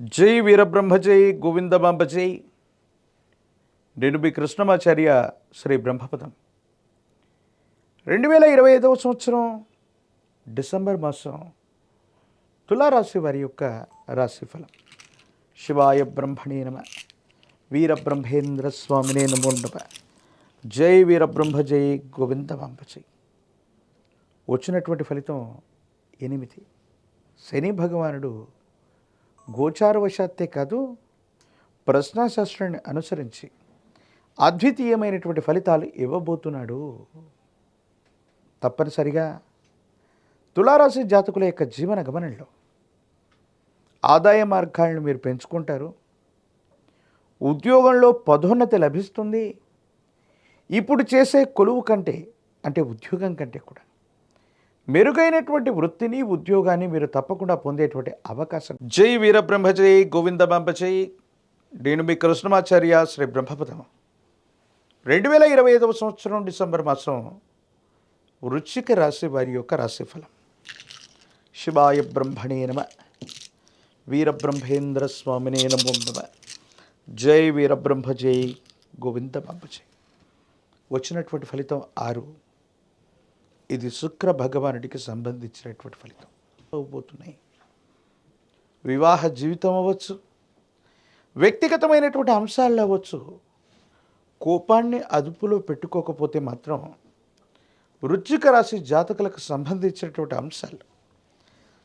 జై వీరబ్రహ్మ జై బాంబజై. జై నేను మీ కృష్ణమాచార్య శ్రీ బ్రహ్మపదం. రెండు వేల ఇరవై ఐదవ సంవత్సరం డిసెంబర్ మాసం తులారాశి వారి యొక్క రాశిఫలం. శివాయ బ్రహ్మణే నమ. వీరబ్రహ్మేంద్ర స్వామినే నమో నమ. జై వీరబ్రహ్మ జై బాంబజై. జై వచ్చినటువంటి ఫలితం ఎనిమిది. శని భగవానుడు గోచారవశాత్తే కాదు ప్రశ్నాశాస్త్రాన్ని అనుసరించి అద్వితీయమైనటువంటి ఫలితాలు ఇవ్వబోతున్నాడు. తప్పనిసరిగా తులారాశి జాతకుల యొక్క జీవన గమనంలో ఆదాయ మార్గాలను మీరు పెంచుకుంటారు. ఉద్యోగంలో పదోన్నతి లభిస్తుంది. ఇప్పుడు చేసే కొలువు కంటే అంటే ఉద్యోగం కంటే కూడా మెరుగైనటువంటి వృత్తిని ఉద్యోగాన్ని మీరు తప్పకుండా పొందేటువంటి అవకాశం. జై వీరబ్రహ్మజై గోవింద గోవిందమాంబ నేను మీ కృష్ణమాచార్య శ్రీ బ్రహ్మపదం రెండు వేల ఇరవై ఐదవ సంవత్సరం డిసెంబర్ మాసం వృచ్చిక రాశి వారి యొక్క రాశిఫలం. శివాయ బ్రహ్మణే నమ. వీరబ్రహ్మేంద్ర స్వామినే నమో నమ. జై వీరబ్రహ్మ జై గోవిందమాంబ జై. వచ్చినటువంటి ఫలితం ఆరు. ఇది శుక్ర భగవానుడికి సంబంధించినటువంటి ఫలితం. అవబోతున్నాయి వివాహ జీవితం అవ్వచ్చు వ్యక్తిగతమైనటువంటి అంశాలు అవ్వచ్చు కోపాన్ని అదుపులో పెట్టుకోకపోతే మాత్రం వృశ్చిక రాశి జాతకులకు సంబంధించినటువంటి అంశాలు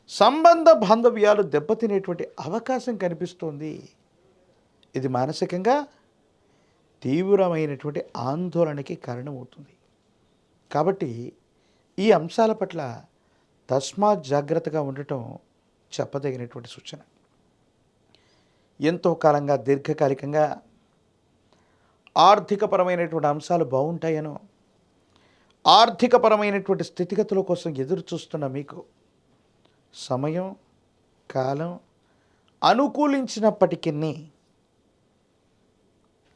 సంబంధ బాంధవ్యాలు దెబ్బతినేటువంటి అవకాశం కనిపిస్తోంది. ఇది మానసికంగా తీవ్రమైనటువంటి ఆందోళనకి కారణమవుతుంది. కాబట్టి ఈ అంశాల పట్ల తస్మాత్ జాగ్రత్తగా ఉండటం చెప్పదగినటువంటి సూచన. ఎంతో కాలంగా దీర్ఘకాలికంగా ఆర్థికపరమైనటువంటి అంశాలు బాగుంటాయనో ఆర్థికపరమైనటువంటి స్థితిగతుల కోసం ఎదురు చూస్తున్న మీకు సమయం కాలం అనుకూలించినప్పటికీ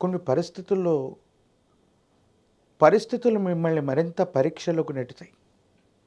కొన్ని పరిస్థితుల్లో పరిస్థితులు మిమ్మల్ని మరింత పరీక్షలోకి నెట్టుతాయి.